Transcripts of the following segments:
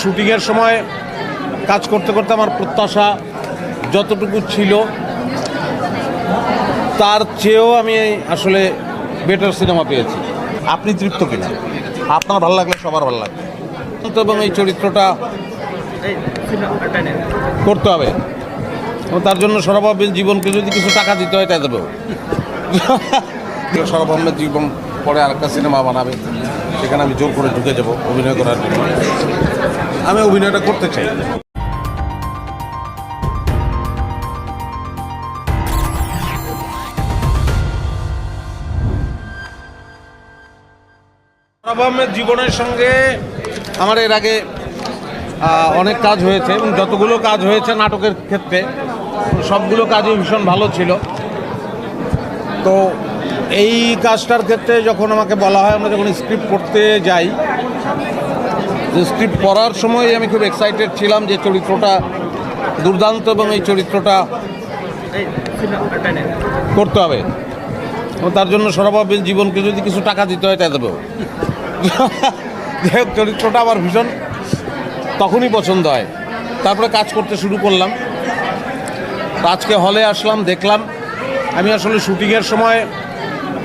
শুটিংয়ের সময় কাজ করতে করতে আমার প্রত্যাশা যতটুকু ছিল তার চেয়েও আমি আসলে বেটার সিনেমা পেয়েছি। আপনি তৃপ্ত কিনা? আপনার ভালো লাগলে সবার ভালো লাগবে। তো এবং এই চরিত্রটা করতে হবে। এবং তার জন্য সৌরভ আহমেদ জীবনকে যদি কিছু টাকা দিতে হয় তাই দেবেও সৌরভ আহমেদ জীবন পরে আরেকটা সিনেমা বানাবে সেখানে আমি জোর করে ঢুকে যাব অভিনয় করার জন্য। আমি অভিনয়টা করতে চাই। আহমেদ জীবনের সঙ্গে আমার এর আগে অনেক কাজ হয়েছে এবং যতগুলো কাজ হয়েছে নাটকের ক্ষেত্রে সবগুলো কাজই ভীষণ ভালো ছিল। তো এই কাজটার ক্ষেত্রে যখন আমাকে বলা হয় আমরা যখন স্ক্রিপ্ট পড়তে যাই স্ক্রিপ্ট পড়ার সময় আমি খুব এক্সাইটেড ছিলাম যে চরিত্রটা দুর্দান্ত এবং এই চরিত্রটা করতে হবে। তার জন্য সৌরভ জীবনকে যদি কিছু টাকা দিতে হয়, তাই দেবেও চরিত্রটা আমার ভীষণ তখনই পছন্দ হয়। তারপরে কাজ করতে শুরু করলাম। আজকে হলে আসলাম, দেখলাম। আমি আসলে শুটিংয়ের সময়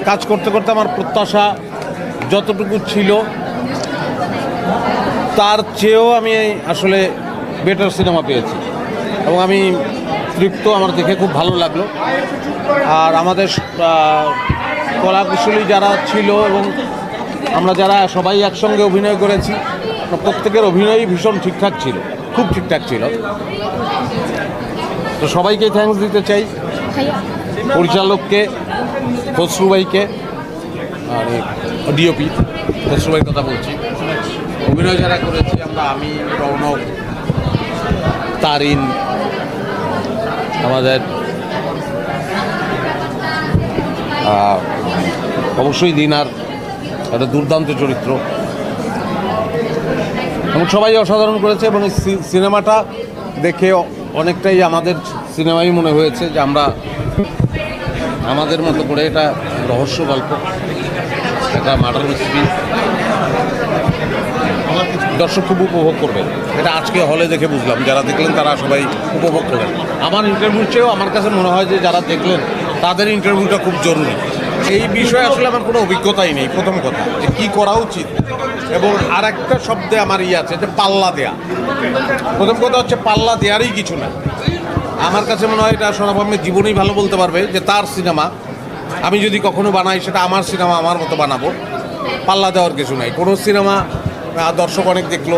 কাজ করতে করতে আমার প্রত্যাশা যতটুকু ছিল তার চেয়েও আমি আসলে বেটার সিনেমা পেয়েছি। এবং আমি তৃপ্ত, আমার দেখে খুব ভালো লাগল। আর আমাদের কলাকুশলী যারা ছিল এবং আমরা যারা সবাই একসঙ্গে অভিনয় করেছি প্রত্যেকের অভিনয়ই ভীষণ ঠিকঠাক ছিল, খুব ঠিকঠাক ছিল। তো সবাইকে থ্যাঙ্কস দিতে চাই। পরিচালককে খসরুবাইকে আর ডিওপি খসরুবাইর কথা বলছি। অভিনয় যারা করেছি আমরা, আমি, রৌনক, তারিন, আমাদের অবশ্যই দিনার একটা দুর্দান্ত চরিত্র। এবং সবাই অসাধারণ করেছে এবং সিনেমাটা দেখে অনেকটাই আমাদের সিনেমাই মনে হয়েছে যে আমরা আমাদের মতো করে এটা রহস্য গল্প, একটা মার্ডার মিস্ট্রি দর্শক খুব উপভোগ করবে এটা আজকে হলে দেখে বুঝলাম। যারা দেখলেন তারা সবাই উপভোগ করবেন। আমার ইন্টারভিউর চেয়েও আমার কাছে মনে হয় যে যারা দেখলেন, তাদের ইন্টারভিউটা খুব জরুরি। এই বিষয়ে আসলে আমার কোনো অভিজ্ঞতাই নেই, প্রথম কথা। যে কী করা উচিত? এবং আর একটা শব্দে আমার ইয়ে আছে, যে পাল্লা দেয়া। প্রথম কথা হচ্ছে, পাল্লা দেওয়ারই কিছু না। আমার কাছে মনে হয় এটা সোনাব আহমেদ জীবনেই ভালো বলতে পারবে যে তার সিনেমা, আমি যদি কখনো বানাই, সেটা আমার সিনেমা আমার মতো বানাবো। পাল্লা দেওয়ার কিছু নাই। কোনো সিনেমা দর্শক অনেক দেখল।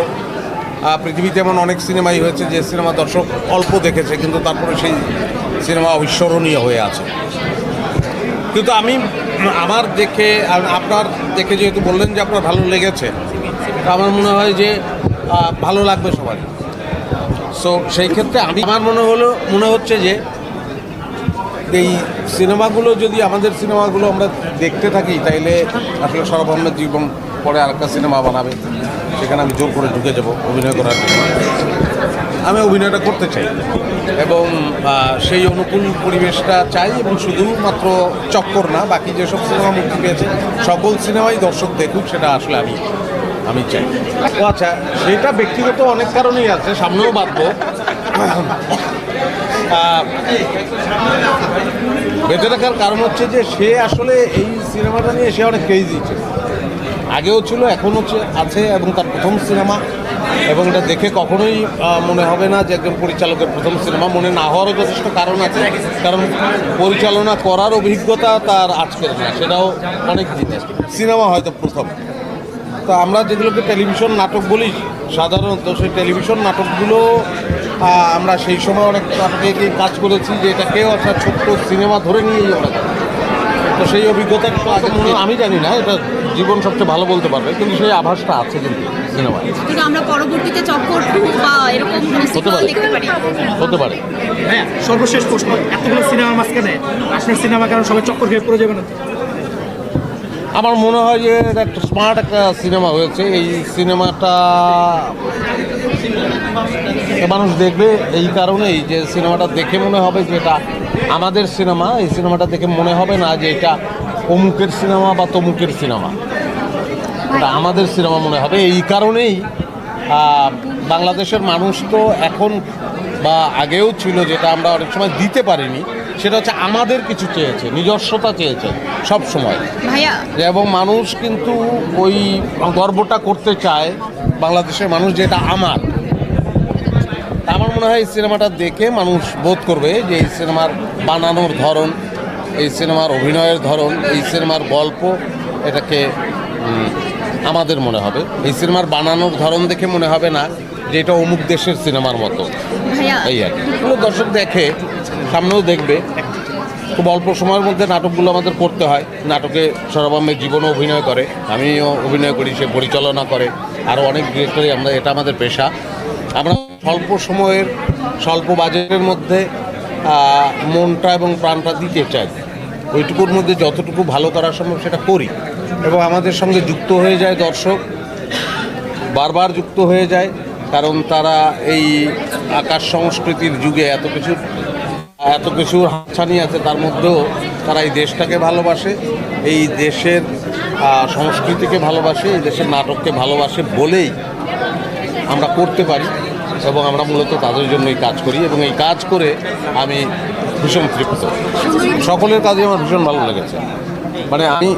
পৃথিবীতে এমন অনেক সিনেমাই হয়েছে যে সিনেমা দর্শক অল্প দেখেছে, কিন্তু তারপরে সেই সিনেমা অবিস্মরণীয় হয়ে আছে। কিন্তু আমি, আমার দেখে আপনার দেখে যেহেতু বললেন যে আপনার ভালো লেগেছে আমার মনে হয় যে ভালো লাগবে সবার সো সেই ক্ষেত্রে আমি, আমার মনে হলো, মনে হচ্ছে যে এই সিনেমাগুলো যদি আমাদের সিনেমাগুলো আমরা দেখতে থাকি তাইলে আসলে সৌরভ আহমেদ জীবন পরে আরেকটা সিনেমা বানাবে। সেখানে আমি জোর করে ঢুকে যাব অভিনয় করার আমি অভিনয়টা করতে চাই। এবং সেই অনুকূল পরিবেশটা চাই এবং শুধুমাত্র চক্কর না বাকি যেসব সিনেমা মুক্তি পেয়েছে সকল সিনেমাই দর্শক দেখুক সেটা আসলে আমি আমি চাই। ও আচ্ছা সেটা ব্যক্তিগত অনেক কারণেই আছে সামনেও আহ, বেঁচে থাকার কারণ হচ্ছে যে সে আসলে এই সিনেমাটা নিয়ে সে অনেক ক্রেজি ছিল। আগেও ছিল এখন হচ্ছে আছে এবং তার প্রথম সিনেমা। এবং এটা দেখে কখনোই মনে হবে না যে একজন পরিচালকের প্রথম সিনেমা। মনে না হওয়ারও যথেষ্ট কারণ আছে। কারণ পরিচালনা করার অভিজ্ঞতা তার আজকের না। সেটাও অনেক জিনিস। সিনেমা হয়তো প্রথম। তো আমরা যেগুলোকে টেলিভিশন নাটক বলি সাধারণত সেই টেলিভিশন নাটকগুলো আমরা সেই সময় অনেক নাটকে গিয়ে কাজ করেছি যে এটাকেও একটা ছোট্ট সিনেমা ধরে নিয়েই করি। তো সেই অভিজ্ঞতা একটু আগে মনে হয়- আমি জানি না এটা জীবন সবচেয়ে ভালো বলতে পারবে কিন্তু সেই আভাসটা আছে কিন্তু সিনেমায় কিন্তু আমরা পরবর্তীতে চক্কর বা এরকম হতে সিনেমা পারে হতে পারে হ্যাঁ সর্বশেষ প্রশ্ন এতগুলো সিনেমার মাঝখানে আপনার সিনেমা কারণ সবাই চক্কর খেয়ে পড়ে যাবে না? আমার মনে হয় যে একটা স্মার্ট একটা সিনেমা হয়েছে। এই সিনেমাটা মানুষ দেখবে এই কারণেই যে সিনেমাটা দেখে মনে হবে যে এটা আমাদের সিনেমা এই সিনেমাটা দেখে মনে হবে না যে এটা অমুকের সিনেমা বা তমুকের সিনেমা এটা আমাদের সিনেমা মনে হবে। এই কারণেই বাংলাদেশের মানুষ তো এখন বা আগেও ছিল যেটা আমরা অনেক সময় দিতে পারিনি। সেটা হচ্ছে আমাদের কিছু চেয়েছে নিজস্বতা চেয়েছে সব সময়। এবং মানুষ কিন্তু ওই গর্বটা করতে চায় বাংলাদেশের মানুষ যেটা আমার। আমার মনে হয় এই সিনেমাটা দেখে মানুষ বোধ করবে যে এই সিনেমার বানানোর ধরন এই সিনেমার অভিনয়ের ধরন এই সিনেমার গল্প এটাকে আমাদের মনে হবে। এই সিনেমার বানানোর ধরন দেখে মনে হবে না যে এটা অমুক দেশের সিনেমার মতো। এই আর কি। দর্শক দেখে সামনেও দেখবে। খুব অল্প সময়ের মধ্যে নাটকগুলো আমাদের করতে হয়। নাটকে সৌরভামের জীবনও অভিনয় করে, আমিও অভিনয় করি, সে পরিচালনা করে, আরও অনেক ডিরেক্টরই আমরা, এটা আমাদের পেশা। আমরা স্বল্প সময়ের, স্বল্প বাজেটের মধ্যে মনটা এবং প্রাণটা দিতে চাই। ওইটুকুর মধ্যে যতটুকু ভালো করা সম্ভব সেটা করি। এবং আমাদের সঙ্গে যুক্ত হয়ে যায় দর্শক, বারবার যুক্ত হয়ে যায়, কারণ তারা এই আকাশ সংস্কৃতির যুগে এত কিছু এত কিছুর হাতছানি আছে, তার মধ্যেও তারা এই দেশটাকে ভালোবাসে, এই দেশের সংস্কৃতিকে ভালোবাসে, এই দেশের নাটককে ভালোবাসে বলেই আমরা করতে পারি এবং আমরা মূলত তাদের জন্যই কাজ করি এবং এই কাজ করে আমি ভীষণ তৃপ্ত। সকলের কাজে আমার ভীষণ ভালো লেগেছে। মানে আমি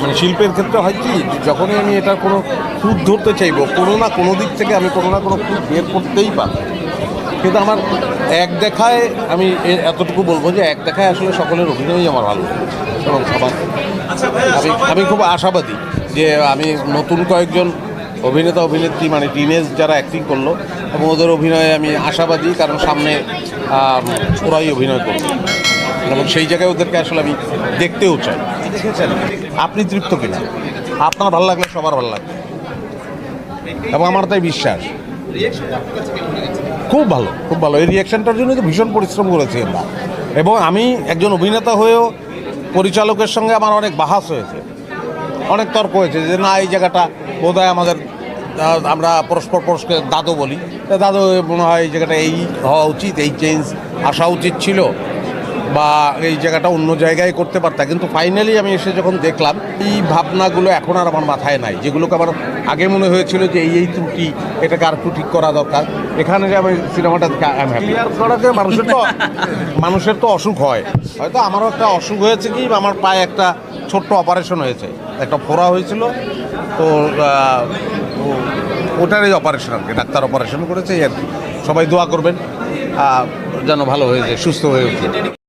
মানে শিল্পের ক্ষেত্রে হয় কি, যখনই আমি এটা কোনো খুঁত ধরতে চাইব, কোনো না কোনো দিক থেকে আমি কোনো না কোনো খুঁত বের করতেই পারব। কিন্তু আমার এক দেখায় আমি এ- এতটুকু বলব যে এক দেখায় আসলে সকলের অভিনয়ই আমার ভালো লাগে। এবং আমার আমি আমি খুব আশাবাদী যে আমি নতুন কয়েকজন অভিনেতা অভিনেত্রী মানে টিনেজ যারা অ্যাক্টিং করল এবং ওদের অভিনয়ে আমি আশাবাদী কারণ সামনে ওরাই অভিনয় করবে। এবং সেই জায়গায় ওদেরকে আসলে আমি দেখতেও চাই। আপনি তৃপ্ত কিনা? আপনার ভালো লাগলে সবার ভালো লাগবে। এবং আমার তাই বিশ্বাস। খুব ভালো খুব ভালো। এই রিয়াকশানটার জন্য তো ভীষণ পরিশ্রম করেছি আমরা। এবং আমি একজন অভিনেতা হয়েও পরিচালকের সঙ্গে আমার অনেক বাহাস হয়েছে। অনেক তর্ক হয়েছে যে, না, এই জায়গাটা বোধহয় আমাদের আমরা পরস্পর পরস্পর দাদু বলি। দাদু মনে হয় এই জায়গাটা এই হওয়া উচিত, এই চেঞ্জ আসা উচিত ছিল। বা এই জায়গাটা অন্য জায়গায় করতে পারতাম কিন্তু ফাইনালি আমি এসে যখন দেখলাম এই ভাবনাগুলো এখন আর আমার মাথায় নাই। যেগুলোকে আমার আগে মনে হয়েছিল যে এই এই ত্রুটি এটাকে আর একটু ঠিক করা দরকার। এখানে যে আমি সিনেমাটা করাতে মানুষের তো মানুষের তো অসুখ হয়। হয়তো আমারও একটা অসুখ হয়েছে কি আমার পায়ে একটা ছোট্ট অপারেশন হয়েছে। একটা ফোড়া হয়েছিল। তো আহ, ও- ওটারই অপারেশন আর কি ডাক্তার অপারেশন করেছে এই আর কি। সবাই দোয়া করবেন। যেন ভালো হয়ে যায় সুস্থ হয়ে উঠে।